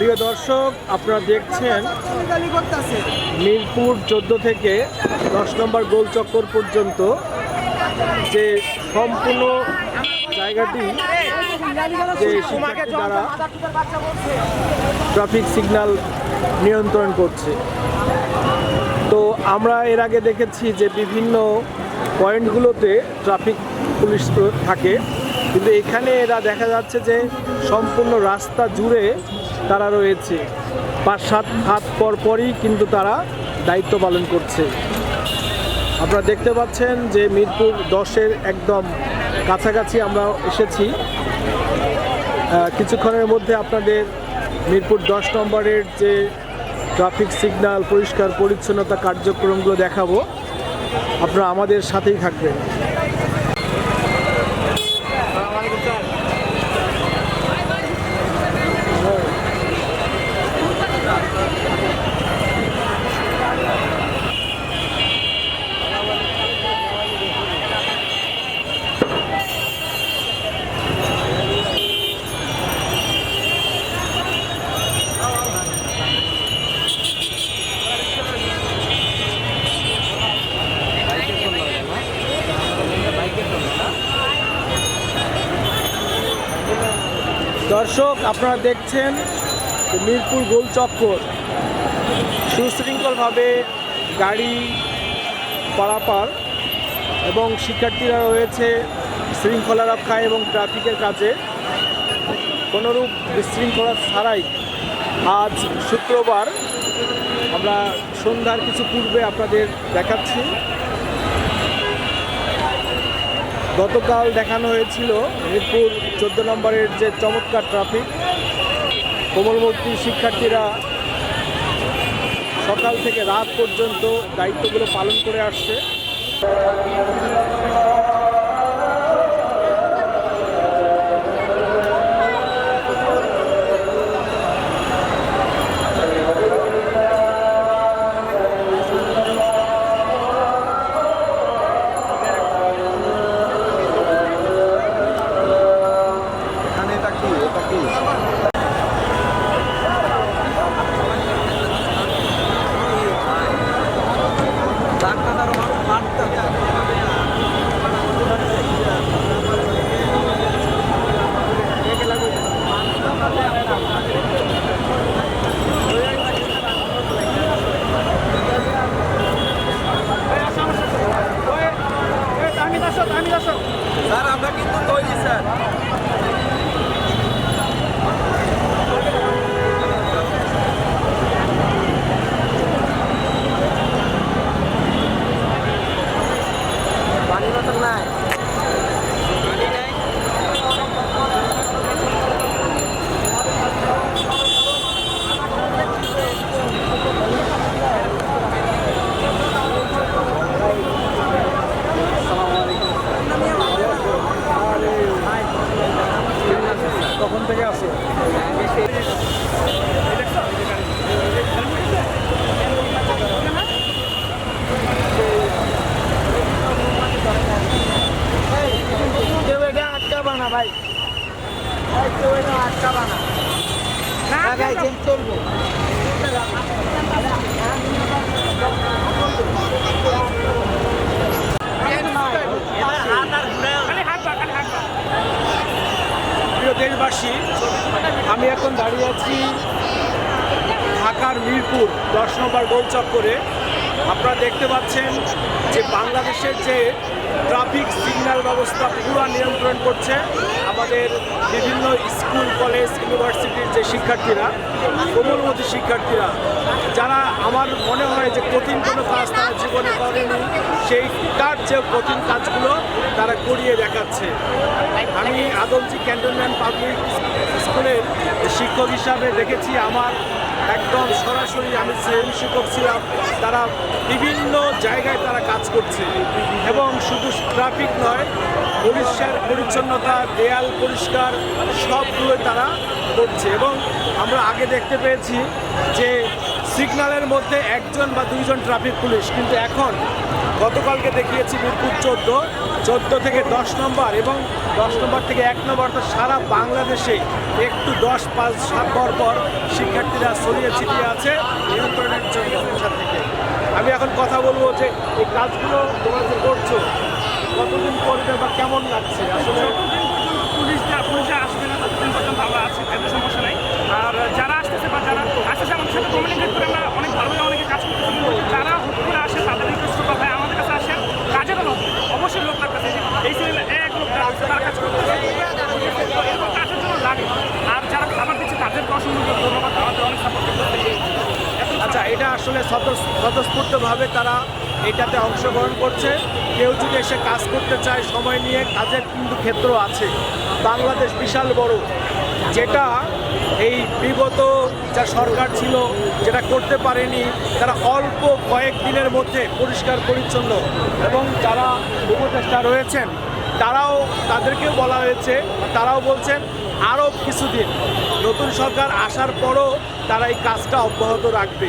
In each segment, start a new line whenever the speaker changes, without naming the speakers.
প্রিয় দর্শক, আপনারা দেখছেন মিরপুর চোদ্দ থেকে দশ নম্বর গোল চক্কর পর্যন্ত যে সম্পূর্ণ জায়গাটি, যে শিক্ষার্থী দ্বারা ট্রাফিক সিগন্যাল নিয়ন্ত্রণ করছে। তো আমরা এর আগে দেখেছি যে বিভিন্ন পয়েন্টগুলোতে ট্রাফিক পুলিশ থাকে, কিন্তু এখানে এরা দেখা যাচ্ছে যে সম্পূর্ণ রাস্তা জুড়ে তারা রয়েছে। পাঁচ, সাত হাত পর পরই কিন্তু তারা দায়িত্ব পালন করছে। আপনারা দেখতে পাচ্ছেন যে মিরপুর দশের একদম কাছাকাছি আমরা এসেছি। কিছুক্ষণের মধ্যে আপনাদের মিরপুর দশ নম্বরের যে ট্রাফিক সিগন্যাল পরিষ্কার, পরিচ্ছন্নতা কার্যক্রমগুলো দেখাবো। আপনারা আমাদের সাথেই থাকবেন। দর্শক, আপনারা দেখছেন মিরপুর গোল চক্কর। সুশৃঙ্খলভাবে গাড়ি পারাপার এবং শিক্ষার্থীরা রয়েছে শৃঙ্খলা রক্ষায় এবং ট্রাফিকের কাজে। কোনোরূপ বিশৃঙ্খলা ছাড়াই আজ শুক্রবার আমরা সন্ধ্যার কিছু পূর্বে আপনাদের দেখাচ্ছি। গতকাল দেখানো হয়েছিল মিরপুর চোদ্দ নম্বরের যে চমৎকার ট্রাফিক কোমলবর্তী শিক্ষার্থীরা সকাল থেকে রাত পর্যন্ত দায়িত্বগুলো পালন করে আসছে।
স্যার আমরা কিন্তু তৈরি স্যার পানি বোতল নাই পানি নাই
কখন থেকে আসো
কেউ এটা আটকাবা না ভাই ভাই, কেউ এটা আটকাবা না হ্যাঁ ভাই যেম চলবো
প্রিয় দেশবাসী আমি এখন দাঁড়িয়ে আছি ঢাকার মিরপুর দশ নম্বর গোল চক্করে আপনারা দেখতে পাচ্ছেন যে বাংলাদেশের যে ট্রাফিক সিগন্যাল ব্যবস্থা পুরো নিয়ন্ত্রণ করছে আমাদের বিভিন্ন স্কুল, কলেজ, ইউনিভার্সিটির যে শিক্ষার্থীরা, কোমলমতি শিক্ষার্থীরা, যারা আমার মনে হয় যে কঠিন কোনো কাজ তারা জীবনে করেনি, সেই তার যে কঠিন কাজগুলো তারা করিয়ে দেখাচ্ছে। আমি আদমজি ক্যান্টনমেন্ট পাবলিক স্কুলের শিক্ষক হিসাবে দেখেছি আমার একদম সরাসরি আমি শ্রেণি করছিলাম ছিলাম। তারা বিভিন্ন জায়গায় তারা কাজ করছে। এবং শুধু ট্রাফিক নয় পরিষ্কার পরিচ্ছন্নতা, দেয়াল পরিষ্কার সবগুলো তারা করছে। এবং আমরা আগে দেখতে পেয়েছি যে সিগনালের মধ্যে একজন বা দুইজন ট্রাফিক পুলিশ, কিন্তু এখন গতকালকে দেখিয়েছি মিরপুর চোদ্দ চোদ্দ থেকে দশ নম্বর এবং দশ নম্বর থেকে এক নম্বর, অর্থাৎ সারা বাংলাদেশে একটু দশ, পাঁচ, সাত পর পর শিক্ষার্থীরা ছড়িয়ে ছিটিয়ে আছে নিয়ন্ত্রণের জন্য থেকে। আমি এখন কথা বলব যে এই কাজগুলো তোমরা যে করছ, কতদিন করবে বা কেমন লাগছে? আসলে
পুলিশ আসবে না পর্যন্ত সমস্যা নেই। আর যারা আসতেছে বা যারা আসতেছে, আমাদের সাথে কমিউনিকেট করে আমরা অনেকে কাজ করতেছি কিন্তু যারা হুট করে আসে তাদের রিকোয়েস্ট করতে হয় আমাদের কাছে আসেন কাজের লোক অবশ্যই লোক লাগতেছে যে এই ছেলে আর যারা
আচ্ছা এটা আসলে স্বতঃ- স্বতঃস্ফূর্তভাবে তারা এটাতে অংশগ্রহণ করছে। কেউ যদি এসে কাজ করতে চায়, সময় নিয়ে, কাজের কিন্তু ক্ষেত্র আছে। বাংলাদেশ বিশাল বড়। যেটা এই বিগত যা সরকার ছিল, যেটা করতে পারেনি, তারা অল্প কয়েক দিনের মধ্যে পরিষ্কার পরিচ্ছন্ন এবং যারা উপদেষ্টা রয়েছেন তারাও তাদেরকেও বলা হয়েছে, তারাও বলছেন আরও কিছুদিন নতুন সরকার আসার পরও তারা এই কাজটা অব্যাহত রাখবে।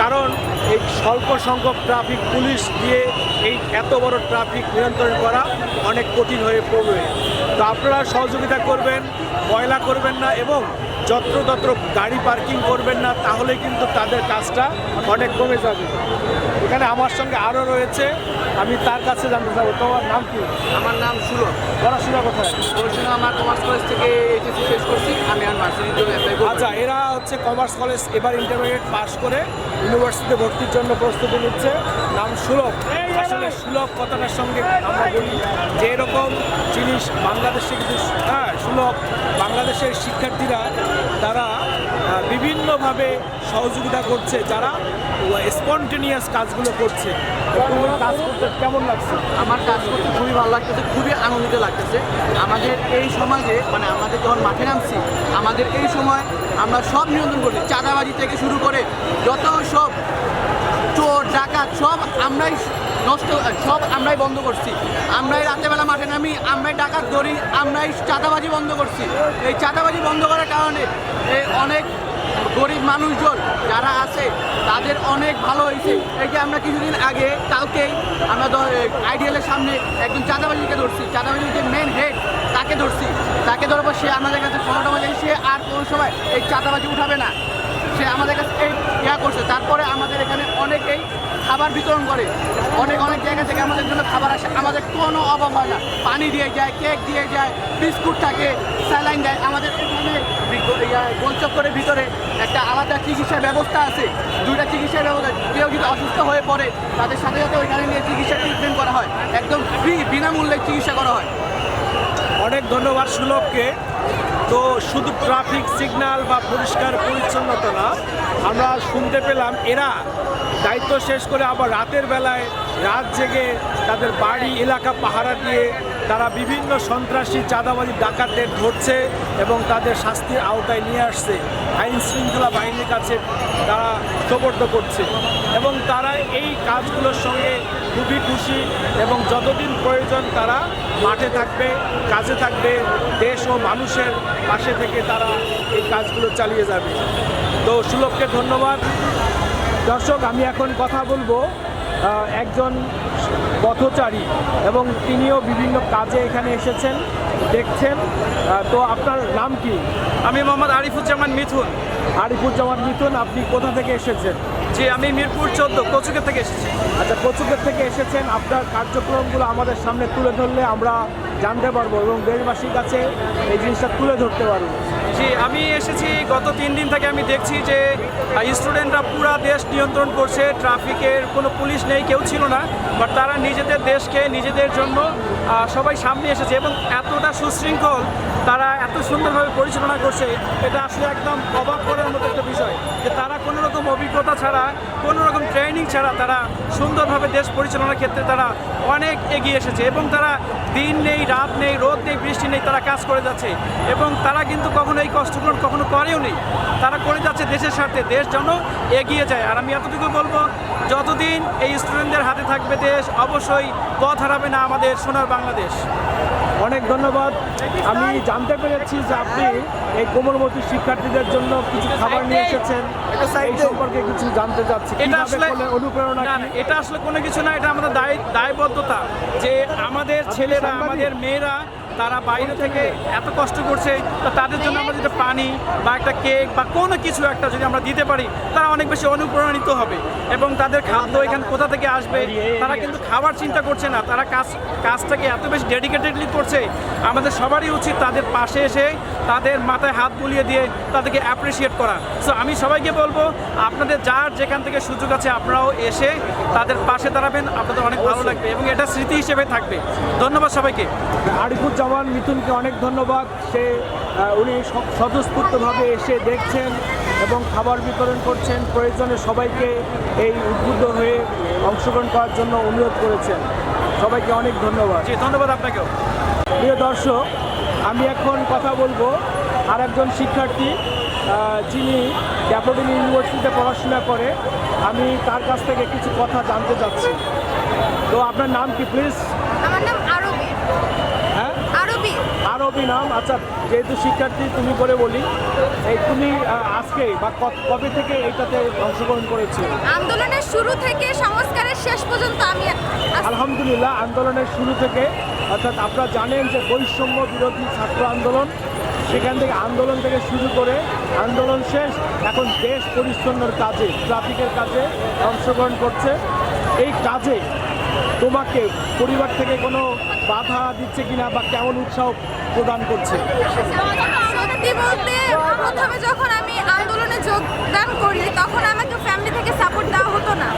কারণ এই স্বল্প সংখ্যক ট্রাফিক পুলিশ দিয়ে এই এত বড় ট্রাফিক নিয়ন্ত্রণ করা অনেক কঠিন হয়ে পড়বে। তো আপনারা সহযোগিতা করবেন, ময়লা করবেন না এবং যত্রতত্র গাড়ি পার্কিং করবেন না, তাহলে কিন্তু তাদের কাজটা অনেক কমে যাবে। এখানে আমার সঙ্গে আরও রয়েছে আমি তার কাছে জানতে চাবো তোমার নাম কি?
আমার নাম সুরভ
পড়াশোনা কোথায়?
পড়াশোনা আমার কমার্স কলেজ থেকে এইচএসসি শেষ করছি। আমি আর ভার্সিটির জন্য অ্যাপ্লাই করব
আচ্ছা এরা হচ্ছে কমার্স কলেজ এবার ইন্টারমিডিয়েট পাশ করে ইউনিভার্সিটিতে ভর্তির জন্য প্রস্তুতি নিচ্ছে। নাম সুলভ। আসলে সুলভ কথাটার সঙ্গে আমরা বলি যে এরকম জিনিস বাংলাদেশে কিন্তু হ্যাঁ সুলভ। বাংলাদেশের শিক্ষার্থীরা তারা বিভিন্নভাবে সহযোগিতা করছে যারা স্পন্টেনিয়াস কাজগুলো করছে। কাজ কেমন লাগছে?
আমার কাজ করতে খুবই ভালো লাগতেছে, খুবই আনন্দিত লাগতেছে। আমাদের এই সমাজে মানে আমাদের যখন মাঠে নামছি, আমাদের এই সময় আমরা সব নিয়ন্ত্রণ করছি চাঁদাবাজি থেকে শুরু করে যত সব চোর, ডাকাত, সব আমরাই নষ্ট, সব আমরাই বন্ধ করছি। আমরাই রাতেরবেলা মাঠে নামি, আমরাই ডাকাত ধরি, আমরাই চাঁদাবাজি বন্ধ করছি। এই চাঁদাবাজি বন্ধ করার কারণে অনেক গরিব মানুষজন যারা আছে তাদের অনেক ভালো হয়েছে। এই যে আমরা কিছুদিন আগে কালকেই আমরা আইডিয়ালের সামনে একজন চাঁদাবাজিকে ধরছি। চাঁদাবাজির যে মেন হেড তাকে ধরছি। তাকে ধরার পর সে আমাদের কাছে ক্ষমতা বাজে সে আর কোনো সময় এই চাঁদাবাজি উঠাবে না। সে আমাদের কাছে এই ইয়া করছে। তারপরে আমাদের এখানে অনেকেই খাবার বিতরণ করে। অনেক অনেক জায়গা থেকে আমাদের জন্য খাবার আসে। আমাদের কোনো অভাব হয় না। পানি দিয়ে যায়, কেক দিয়ে যায়, বিস্কুট থাকে, স্যালাইন দেয়। আমাদের এখানে গোলচক্করের ভিতরে একটা আলাদা চিকিৎসার ব্যবস্থা আছে। দুইটা চিকিৎসার ব্যবস্থা কেউ যদি অসুস্থ হয়ে পড়ে, তাদের সাথে সাথে ওইখানে নিয়ে চিকিৎসা ট্রিটমেন্ট করা হয়। একদম ফ্রি বিনামূল্যে চিকিৎসা করা হয়।
অনেক ধন্যবাদ সুলভকে। তো শুধু ট্রাফিক সিগন্যাল বা পরিষ্কার পরিচ্ছন্নতা না, আমরা শুনতে পেলাম এরা দায়িত্ব শেষ করে আবার রাতের বেলায় রাত জেগে তাদের বাড়ি, এলাকা পাহারা দিয়ে তারা বিভিন্ন সন্ত্রাসী, চাঁদাবাজি, ডাকাতদের ধরছে এবং তাদের শাস্তির আওতায় নিয়ে আসছে। আইন শৃঙ্খলা বাহিনীর কাছে তারা সোপর্দ করছে এবং তারা এই কাজগুলোর সঙ্গে খুবই খুশি এবং যতদিন প্রয়োজন তারা মাঠে থাকবে কাজে থাকবে দেশ ও মানুষের পাশে থেকে তারা এই কাজগুলো চালিয়ে যাবে। তো সুলভকে ধন্যবাদ। দর্শক আমি এখন কথা বলব একজন পথচারী এবং তিনিও বিভিন্ন কাজে এখানে এসেছেন দেখছেন। তো আপনার নাম কি?
আমি মোহাম্মদ আরিফুজ্জামান মিথুন।
আরিফুজ্জামান মিথুন আপনি কোথা থেকে এসেছেন?
জি আমি মিরপুর চোদ্দ, কচুকের থেকে এসেছি।
আচ্ছা কচুকের থেকে এসেছেন। আপনার কার্যক্রমগুলো আমাদের সামনে তুলে ধরলে আমরা জানতে পারব এবং দেশবাসীর কাছে এই জিনিসটা তুলে ধরতে পারব।
জি, আমি এসেছি, গত তিন দিন থেকে আমি দেখছি যে স্টুডেন্টরা পুরা দেশ নিয়ন্ত্রণ করছে ট্রাফিকের কোনো পুলিশ নেই, কেউ ছিল না বাট তারা নিজেদের দেশকে, নিজেদের জন্য সবাই সামনে এসেছে এবং এতটা সুশৃঙ্খল, তারা এত সুন্দরভাবে পরিচালনা করছে, এটা আসলে একদম অবাক করার মতো একটা বিষয়, যে তারা কোনো রকম অভিজ্ঞতা ছাড়া, কোনো রকম ট্রেনিং ছাড়া তারা সুন্দরভাবে দেশ পরিচালনার ক্ষেত্রে তারা অনেক এগিয়ে এসেছে এবং তারা দিন নেই, রাত নেই, রোদ নেই, বৃষ্টি নেই, তারা কাজ করে যাচ্ছে এবং তারা কিন্তু কখনো এই কষ্টগুলো কখনো করেও নেই তারা করে যাচ্ছে দেশের স্বার্থে দেশ যেন এগিয়ে যায়। আর আমি এতটুকু বলব যতদিন এই স্টুডেন্টদের হাতে থাকবে দেশ অবশ্যই পথ হারাবে না আমাদের সোনার বাংলাদেশ।
অনেক ধন্যবাদ। আমি জানতে পেরেছি যে আপনি এই কোমলমতি শিক্ষার্থীদের জন্য কিছু খাবার নিয়ে এসেছেন। এই সম্পর্কে কিছু জানতে চাচ্ছি।
এটা আসলে
অনুপ্রেরণা
এটা আসলে কোনো কিছু না এটা আমাদের দায় দায়বদ্ধতা। যে আমাদের ছেলেরা আমাদের মেয়েরা তারা বাইরে থেকে এত কষ্ট করছে তো তাদের জন্য আমরা যদি পানি বা একটা কেক বা কোনো কিছু একটা যদি আমরা দিতে পারি তারা অনেক বেশি অনুপ্রাণিত হবে। এবং তাদের খাদ্য এখানে কোথা থেকে আসবে তারা কিন্তু খাবার চিন্তা করছে না। তারা কাজ কাজটাকে এত বেশি ডেডিকেটেডলি করছে। আমাদের সবারই উচিত তাদের পাশে এসে তাদের মাথায় হাত বুলিয়ে দিয়ে তাদেরকে অ্যাপ্রিসিয়েট করা। সো আমি সবাইকে বলব আপনাদের যার যেখান থেকে সুযোগ আছে আপনারাও এসে তাদের পাশে দাঁড়াবেন। আপনাদের অনেক ভালো লাগবে এবং এটা স্মৃতি হিসেবে থাকবে। ধন্যবাদ সবাইকে।
আরিফুজ্জামান মিথুনকে অনেক ধন্যবাদ। সে উনি স্বতঃস্ফূর্তভাবে এসে দেখছেন এবং খাবার বিতরণ করছেন। প্রয়োজনে সবাইকে এই উদ্বুদ্ধ হয়ে অংশগ্রহণ করার জন্য অনুরোধ করেছেন। সবাইকে অনেক ধন্যবাদ।
জি ধন্যবাদ আপনাকেও।
প্রিয় দর্শক আমি এখন কথা বলব আর একজন শিক্ষার্থী যিনি ক্যাপিটাল ইউনিভার্সিটিতে পড়াশোনা করে। আমি তার কাছ থেকে কিছু কথা জানতে চাচ্ছি। তো আপনার নাম কি প্লিজ?
আমার নাম আরবি
নাম আচ্ছা যেহেতু শিক্ষার্থী তুমি করে বলি এই তুমি আজকে বা কবে থেকে এইটাতে অংশগ্রহণ করেছ?
আন্দোলনের শুরু থেকে সংস্কারের শেষ পর্যন্ত আমি
আলহামদুলিল্লাহ আন্দোলনের শুরু থেকে অর্থাৎ আপনারা জানেন যে বৈষম্য বিরোধী ছাত্র আন্দোলন সেখান থেকে আন্দোলন থেকে শুরু করে আন্দোলন শেষ এখন দেশ পরিচ্ছন্নর কাজে ট্রাফিকের কাজে অংশগ্রহণ করছে। এই কাজে তোমাকে পরিবার থেকে কোনো বাধা দিচ্ছে কিনা বা কেমন উৎসাহ প্রদান করছে?
সত্যি বলতে, প্রথমে যখন আমি আন্দোলনে যোগদান করি, তখন আমাকে ফ্যামিলি থেকে সাপোর্ট দেওয়া হতো না।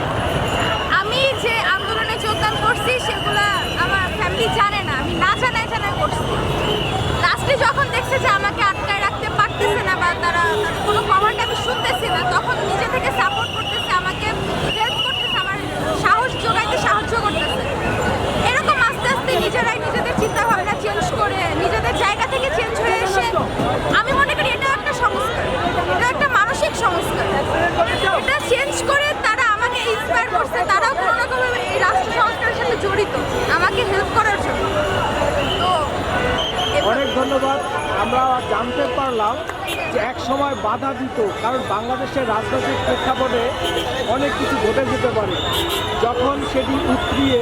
সময় বাধা দিত, কারণ বাংলাদেশের রাজনৈতিক প্রেক্ষাপটে অনেক কিছু ঘটে যেতে পারে। যখন সেটি উতরিয়ে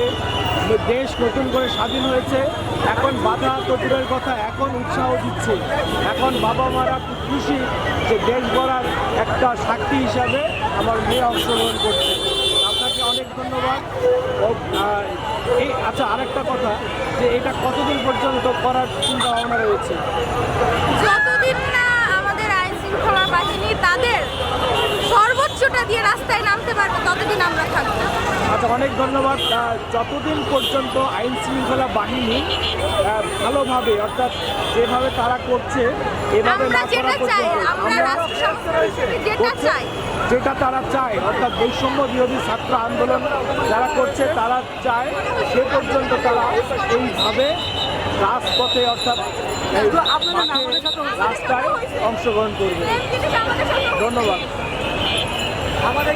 দেশ নতুন করে স্বাধীন হয়েছে, এখন বাধা তো দূরের কথা, এখন উৎসাহ দিচ্ছে। এখন বাবা মারা খুব খুশি যে দেশ গড়ার একটা সাক্ষী হিসাবে আমার মেয়ে অংশগ্রহণ করছে। আপনাকে অনেক ধন্যবাদ। এই আচ্ছা আরেকটা কথা, যে এটা কতদিন পর্যন্ত করার চিন্তা ভাবনা রয়েছে?
যতদিন না আমাদের আইন শৃঙ্খলা বাহিনী তাদের সর্বোচ্চটা দিয়ে রাস্তায় নামতে পারবে ততদিন আমরা থাকব।
আচ্ছা অনেক ধন্যবাদ। যতদিন পর্যন্ত আইন শৃঙ্খলা বাহিনী ভালোভাবে অর্থাৎ যেভাবে তারা করছে এভাবে না করা পর্যন্ত
আমরা যেটা
তারা চায় অর্থাৎ বৈষম্য বিরোধী ছাত্র আন্দোলন যারা করছে তারা চায় সে পর্যন্ত তারা এইভাবে রাজপথে অর্থাৎ রাস্তায় অংশগ্রহণ করবে। ধন্যবাদ।
আমাদের